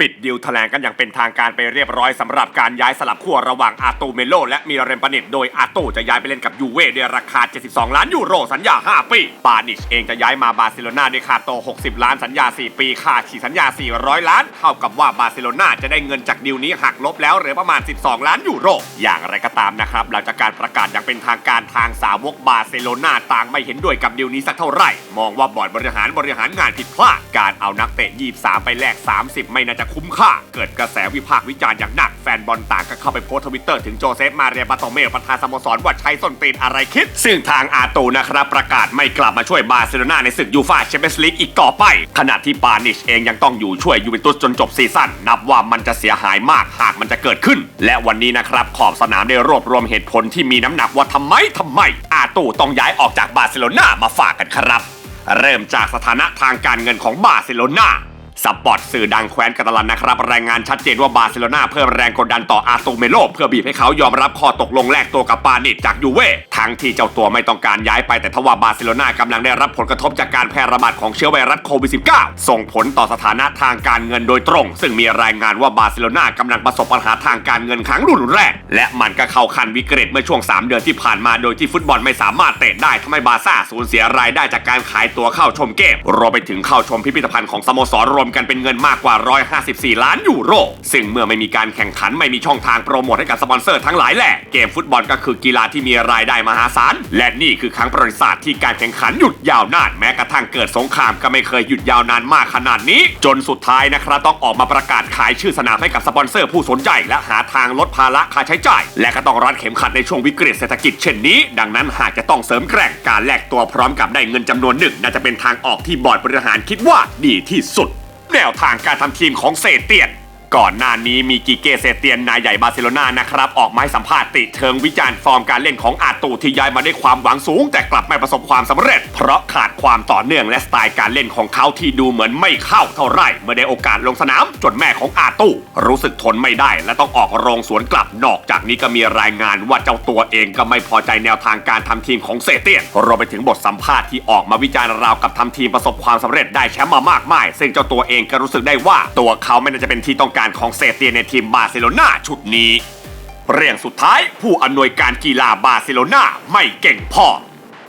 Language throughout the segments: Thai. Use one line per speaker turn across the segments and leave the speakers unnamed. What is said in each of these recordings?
ปิดดิวแถลงกันอย่างเป็นทางการไปเรียบร้อยสำหรับการย้ายสลับขั้วระหว่างอาตูเมโล และมีเรมปานิตโดยอาตูจะย้ายไปเล่นกับยูเว่ด้วยราคา 72 ล้านยูโรสัญญา 5 ปีปานิชเองจะย้ายมาบาร์เซโลนาด้วยค่าโต 60 ล้านสัญญา 4 ปี ค่าฉีกสัญญา 400 ล้าน เท่ากับว่าบาร์เซโลนาจะได้เงินจากดิวนี้หักลบแล้วเหลือประมาณ 12 ล้านยูโร อย่างไรก็ตามนะครับหลังจากการประกาศอย่างเป็นทางการทางสาวกบาร์เซโลนาต่างไม่เห็นด้วยกับดิวนี้สักเท่าไหร่ มองว่าบอร์ดบริหารบริหารงานผิดพลาดการเอานักเตะ23ไปแลก 30 ไม่น่าจะคุ้มค่า เกิดกระแสวิพากษ์วิจารณ์อย่างหนัก แฟนบอลต่างก็เข้าไปโพสทวิตเตอร์ถึงโจเซฟมาเรียบาโตเมประธานสโมสรว่าใช้ส้นตีนอะไรคิด ซึ่งทางอาตูนะครับประกาศไม่กลับมาช่วยบาร์เซโลนาในศึกยูฟ่าแชมเปี้ยนส์ลีกอีกต่อไป ขณะที่ปานิชเองยังต้องอยู่ช่วยยูเวนตุสจนจบซีซั่นนับว่ามันจะเสียหายมากหากมันจะเกิดขึ้น และวันนี้นะครับขอบสนามได้รวบรวมเหตุผลที่มีน้ำหนักว่าทำไมทำไม อาตูต้องย้ายออกจากบาร์เซโลนามาฝากกันครับ เริ่มจากสถานะทางการเงินของบาร์เซโลนา สปอร์ตสื่อดังแคว้นกาตาลันนะครับ รายงานชัดเจนว่าบาร์เซโลนาเพิ่มแรงกดดันต่ออาตูเมโล เพื่อบีบให้เขายอมรับข้อตกลงแลกตัวกับปานิชจากยูเว่ทั้งที่เจ้าตัวไม่ต้องการย้ายไปแต่ทว่าบาร์เซโลนากำลังได้รับผลกระทบจากการแพร่ระบาดของเชื้อไวรัสโควิด -19 ส่งผลต่อสถานะทางการเงินโดยตรง ซึ่งมีรายงานว่าบาร์เซโลนากำลังประสบปัญหาทางการเงินครั้งรุนแรงและมันก็เข้าขั้นวิกฤตเมื่อช่วง 3 เดือนที่ผ่านมาโดยที่ฟุตบอลไม่สามารถเตะได้ทำให้บาร์ซ่าสูญเสียรายได้จากการขายตัวเข้าชมเกมรวมไปถึงเข้าชมพิพิธภัณฑ์ของสโมสรรวมกันเป็นเงินมากกว่า 154 ล้านยูโร ซึ่งเมื่อไม่มีการแข่งขันไม่มีช่องทางโปรโมทให้กับสปอนเซอร์ทั้งหลายแหละเกมฟุตบอลก็คือกีฬาที่มีรายได้มหาศาล และนี่คือครั้งประวัติศาสตร์ที่การแข่งขันหยุดยาวนานแม้กระทั่งเกิดสงครามก็ไม่เคยหยุดยาวนานมากขนาดนี้ จนสุดท้ายนะครับต้องออกมาประกาศขายชื่อสนามให้กับสปอนเซอร์ผู้สนใจ และหาทางลดภาระค่าใช้จ่าย และก็ต้องรัดเข็มขัดในช่วงวิกฤตเศรษฐกิจเช่นนี้ ดังนั้นหากจะต้องเสริมแกร่งการแลกตัวพร้อมกับได้เงินจำนวนหนึ่งน่าจะเป็นทางออกที่บอร์ดบริหารคิดว่าดีที่สุด แนวทางการทำทีมของเซเตียด ก่อนหน้านี้มีกิเกเซเตียนนายใหญ่บาร์เซโลนานะครับ ออกมาให้สัมภาษณ์ติเชิงวิจารณ์ฟอร์มการเล่นของอาตูที่ย้ายมาด้วยความหวังสูง แต่กลับไม่ประสบความสำเร็จ เพราะขาดความต่อเนื่องและสไตล์การเล่นของเขาที่ดูเหมือนไม่เข้าเท่าไหร่เมื่อได้โอกาสลงสนามจนแม่ของอาตูรู้สึกทนไม่ได้ และต้องออกโรงสวนกลับนอกจากนี้ก็มีรายงานว่าเจ้าตัวเองก็ไม่พอใจแนวทางการทำทีมของเซเตียนรวมไปถึงบทสัมภาษณ์ที่ออกมาวิจารณ์ราวกับทำทีมประสบความสำเร็จได้แชมป์มามากมาย ซึ่งเจ้าตัวเองก็รู้สึกได้ว่าตัวเขาไม่น่าจะเป็นที่ต้องการของเซเตียในทีมบาร์เซโลนาชุดนี้ เรื่องสุดท้ายผู้อำนวยการกีฬาบาร์เซโลนาไม่เก่งพอ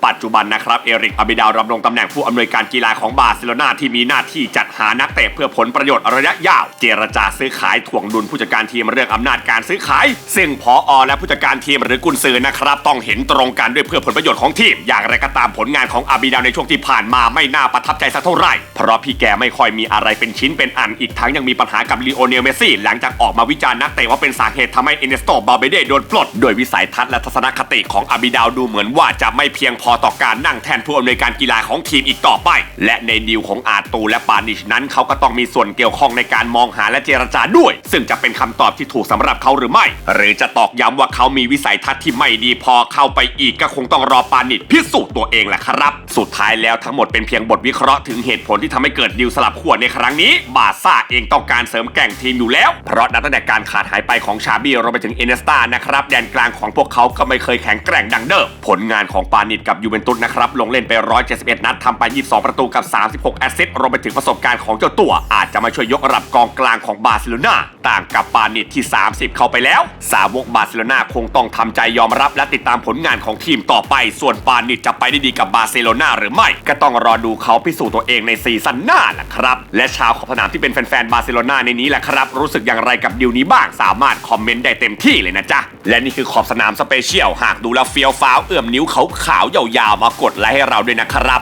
ปัจจุบันนะครับเอริกอาบิดาวดำรงตำแหน่งผู้อำนวยการกีฬาของบาร์เซโลนาที่มีหน้าที่จัดหานักเตะเพื่อผลประโยชน์ระยะยาว เจรจาซื้อขายถ่วงดุลผู้จัดการทีมเรื่องอำนาจการซื้อขาย ซึ่งพออและผู้จัดการทีมหรือกุนซือนะครับต้องเห็นตรงกันด้วยเพื่อผลประโยชน์ของทีม อย่างไรก็ตามผลงานของอาบิดาวในช่วงที่ผ่านมาไม่น่าประทับใจสักเท่าไหร่เพราะพี่แกไม่ค่อยมีอะไรเป็นชิ้นเป็นอันอีกทั้งยังมีปัญหากับลีโอเนลเมสซี่หลังจากออกมาวิจารณ์นักเตะว่าเป็นสาเหตุทำให้เอเนสโตบาเบเดโดนปลดโดยวิสัยทัศน์และทัศนคติของอาบิดาวดูเหมือนว่าจะไม่เพียงพอต่อการนั่งแทนผู้อำนวยการกีฬาของทีมอีกต่อไป และในดีลของอาตูและปานิชนั้นเขาก็ต้องมีส่วนเกี่ยวข้องในการมองหาและเจรจาด้วย ซึ่งจะเป็นคำตอบที่ถูกสำหรับเขาหรือไม่ หรือจะตอกย้ำว่าเขามีวิสัยทัศน์ที่ไม่ดีพอเข้าไปอีกก็คงต้องรอปานิชพิสูจน์ตัวเองแหละครับ สุดท้ายแล้วทั้งหมดเป็นเพียงบทวิเคราะห์ถึงเหตุผลที่ทำให้เกิดดีลสลับขั้วในครั้งนี้ บาซ่าเองต้องการเสริมแก่งทีมอยู่แล้ว เพราะนับตั้งแต่การขาดหายไปของชาบี้รวมไปถึงเอเนสตานะครับแดนกลางของพวกเขาก็ไม่เคยแข็งแกร่งดังเดิมผลงานของปานิชกับยูเวนตุสนะครับ ลงเล่นไป 171 นัดทำไป 22 ประตูกับ 36 แอสซิสต์รวมไปถึงประสบการณ์ของเจ้าตัว อาจจะมาช่วยยกระดับกองกลางของบาร์เซโลนาต่างกับปานิชที่ 30 เข้าไปแล้ว สาวกบาร์เซโลนาคงต้องทำใจยอมรับและติดตามผลงานของทีมต่อไป ส่วนปานิชจะไปได้ดีกับบาร์เซโลนาหรือไม่ ก็ต้องรอดูเขาพิสูจน์ตัวเองในซีซั่นหน้าแหละครับ และชาวขอบสนามที่เป็นแฟนๆบาร์เซโลนาในนี้แหละครับ รู้สึกอย่างไรกับดิวนี้บ้างสามารถคอมเมนต์ได้เต็มที่เลยนะจ๊ะและนี่คือขอบสนามสเปเชียลหากดูแล้วเฟี้ยวฟ้าวเอื้อมนิ้วขาวๆยาวๆมากดไลค์ให้เราด้วยนะครับ